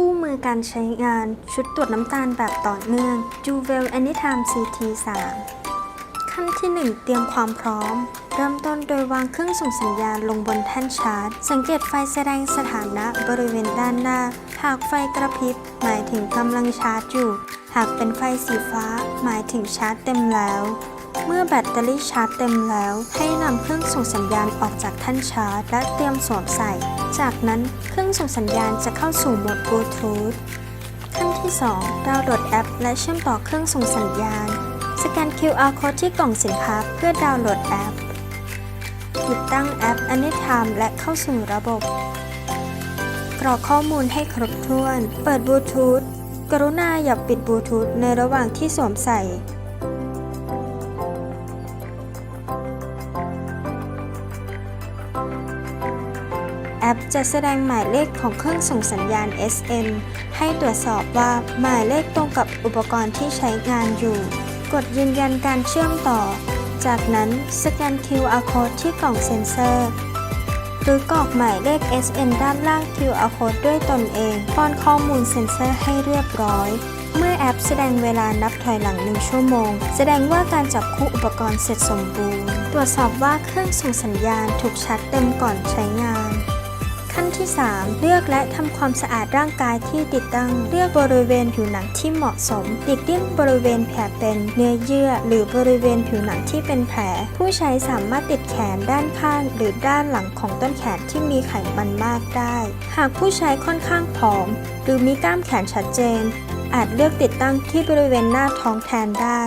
คู่มือการใช้งานชุดตรวจน้ำตาลแบบต่อเนื่อง Juvel Anytime CT 3ขั้นที่ 1 เตรียมความพร้อม เริ่มต้นโดยวางเครื่องส่งสัญญาณลงบนแท่นชาร์จ สังเกตไฟแสดงสถานะบริเวณด้านหน้า หากไฟกระพริบ หมายถึงกำลังชาร์จอยู่ หากเป็นไฟสีฟ้า หมายถึงชาร์จเต็มแล้ว เมื่อแบตเตอรี่ชาร์จเต็มแล้ว ให้นำเครื่องส่งสัญญาณออกจากท่านชาร์จ และเตรียมสวมใส่ จากนั้นเครื่องส่งสัญญาณจะเข้าสู่โหมดบลูทูธขั้นที่ 2 ดาวน์โหลดแอป และเชื่อมต่อเครื่องส่งสัญญาณ สแกน QR code ที่กล่องสินค้าเพื่อดาวน์โหลดแอป ติดตั้งแอป Anytime และเข้าสู่ระบบ กรอกข้อมูลให้ครบถ้วน เปิดบลูทูธ กรุณาอย่าปิดบลูทูธในระหว่างที่สวมใส่ ปจะแสดงหมายเลขของเครื่องส่งสัญญาณ SN ให้ตรวจสอบว่าหมายเลขตรงกับอุปกรณ์ที่ใช้งานอยู่ กดยืนยันการเชื่อมต่อ จากนั้นสแกน QR code ที่กล่องเซ็นเซอร์ หรือกรอกหมายเลข SN ด้านล่าง QR code ด้วยตนเองป้อนข้อมูลเซ็นเซอร์ให้เรียบร้อยเมื่อแอปแสดงเวลานับถอยหลังหนึ่งชั่วโมง แสดงว่าการจับคู่อุปกรณ์เสร็จสมบูรณ์ ตรวจสอบว่าเครื่องส่งสัญญาณถูกชาร์จเต็มก่อนใช้งาน ขั้นที่ 3 เลือกและทำความสะอาดร่างกายที่ติดตั้ง เลือกบริเวณผิวหนังที่เหมาะสมหลีกเลี่ยงบริเวณแผลเป็นเนื้อเยื่อ หรือบริเวณผิวหนังที่เป็นแผล ผู้ใช้สามารถติดแขนด้านข้าง หรือด้านหลังของต้นแขนที่มีไขมันมากได้ หากผู้ใช้ค่อนข้างผอม หรือมีกล้ามแขนชัดเจน อาจเลือกติดตั้งที่บริเวณหน้าท้องแทนได้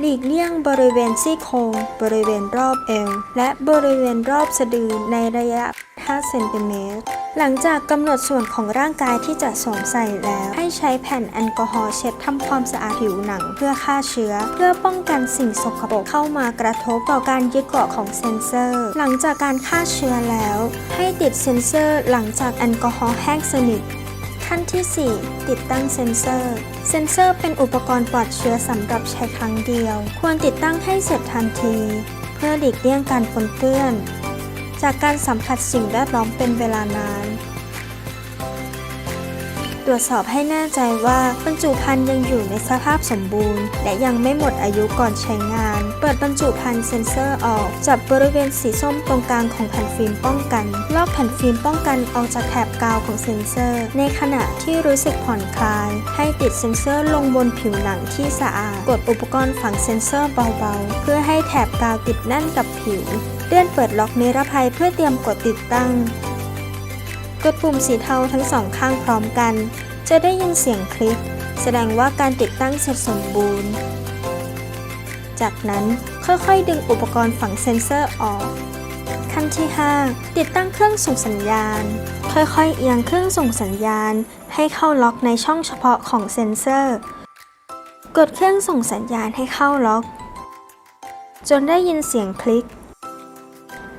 หลีกเลี่ยงบริเวณซี่โครงบริเวณรอบเอว และบริเวณรอบสะดือในระยะ 5 เซนติเมตร หลังจากกำหนดส่วนของร่างกายที่จะสวมใส่แล้ว ให้ใช้แผ่นแอลกอฮอล์เช็ดทำความสะอาดผิวหนังเพื่อฆ่าเชื้อ เพื่อป้องกันสิ่งสกปรกเข้ามากระทบต่อการยึดเกาะของเซ็นเซอร์ หลังจากการฆ่าเชื้อแล้ว ให้ติดเซ็นเซอร์หลังจากแอลกอฮอล์แห้งสนิท ขั้นที่ 4 ติดตั้งเซ็นเซอร์ เซ็นเซอร์เป็นอุปกรณ์ปลอดเชื้อสำหรับใช้ครั้งเดียว ควรติดตั้งให้เสร็จทันที เพื่อหลีกเลี่ยงการปนเปื้อน จากการสัมผัสสิ่งแวดล้อมเป็นเวลานาน ตรวจสอบให้แน่ใจว่าบรรจุภัณฑ์ยังอยู่ในสภาพสมบูรณ์ และยังไม่หมดอายุก่อนใช้งาน เปิดบรรจุภัณฑ์เซ็นเซอร์ออก จับบริเวณสีส้มตรงกลางของแผ่นฟิล์มป้องกัน ลอกแผ่นฟิล์มป้องกันออกจากแถบกาวของเซ็นเซอร์ ในขณะที่รู้สึกผ่อนคลาย ให้ติดเซ็นเซอร์ลงบนผิวหนังที่สะอาด กดอุปกรณ์ฝังเซ็นเซอร์เบาๆ เพื่อให้แถบกาวติดแน่นกับผิว เลื่อนเปิดล็อกนิรภัยเพื่อเตรียมกดติดตั้ง กดปุ่มสีเทาทั้งสองข้างพร้อมกัน จะได้ยินเสียงคลิก แสดงว่าการติดตั้งเสร็จสมบูรณ์ จากนั้นค่อยๆ ดึงอุปกรณ์ฝังเซ็นเซอร์ออก ขั้นที่ 5 ติดตั้งเครื่องส่งสัญญาณ ค่อยๆ เอียงเครื่องส่งสัญญาณ ให้เข้าล็อกในช่องเฉพาะของเซ็นเซอร์ กดเครื่องส่งสัญญาณให้เข้าล็อก จนได้ยินเสียงคลิก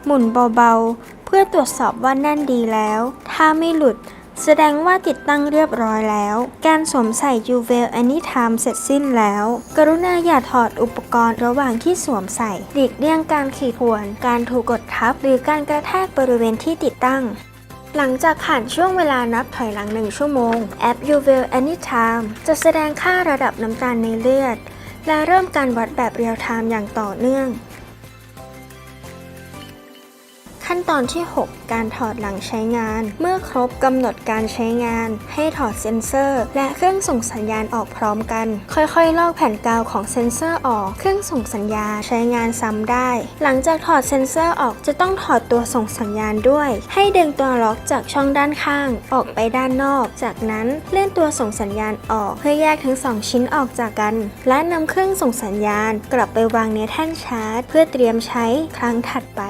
หมุนเบาๆ เพื่อตรวจสอบว่าแน่นดีแล้ว ถ้าไม่หลุด แสดงว่าติดตั้งเรียบร้อยแล้ว การสวมใส่ UVL Anytime เสร็จสิ้นแล้ว กรุณาอย่าถอดอุปกรณ์ระหว่างที่สวมใส่ หลีกเลี่ยงการขีดข่วน การถูกกดทับ หรือการกระแทกบริเวณที่ติดตั้งหลังจากผ่านช่วงเวลานับถอยหลังหนึ่งชั่วโมง แอป Uvel Anytime จะแสดงค่าระดับน้ำตาลในเลือด และเริ่มการวัดแบบเรียลไทม์อย่างต่อเนื่อง ขั้นตอนที่ 6 การถอดหลังใช้งาน เมื่อครบกำหนดการใช้งาน ให้ถอดเซ็นเซอร์ และเครื่องส่งสัญญาณออกพร้อมกัน ค่อยๆ ลอกแผ่นกาวของเซ็นเซอร์ออก เครื่องส่งสัญญาณใช้งานซ้ำได้ หลังจากถอดเซ็นเซอร์ออกจะต้องถอดตัวส่งสัญญาณด้วย ให้ดึงตัวล็อกจากช่องด้านข้าง ออกไปด้านนอก จากนั้นเลื่อนตัวส่งสัญญาณออก เพื่อแยกทั้งสองชิ้นออกจากกัน และนำเครื่องส่งสัญญาณ กลับไปวางในแท่นชาร์จ เพื่อเตรียมใช้ครั้งถัดไป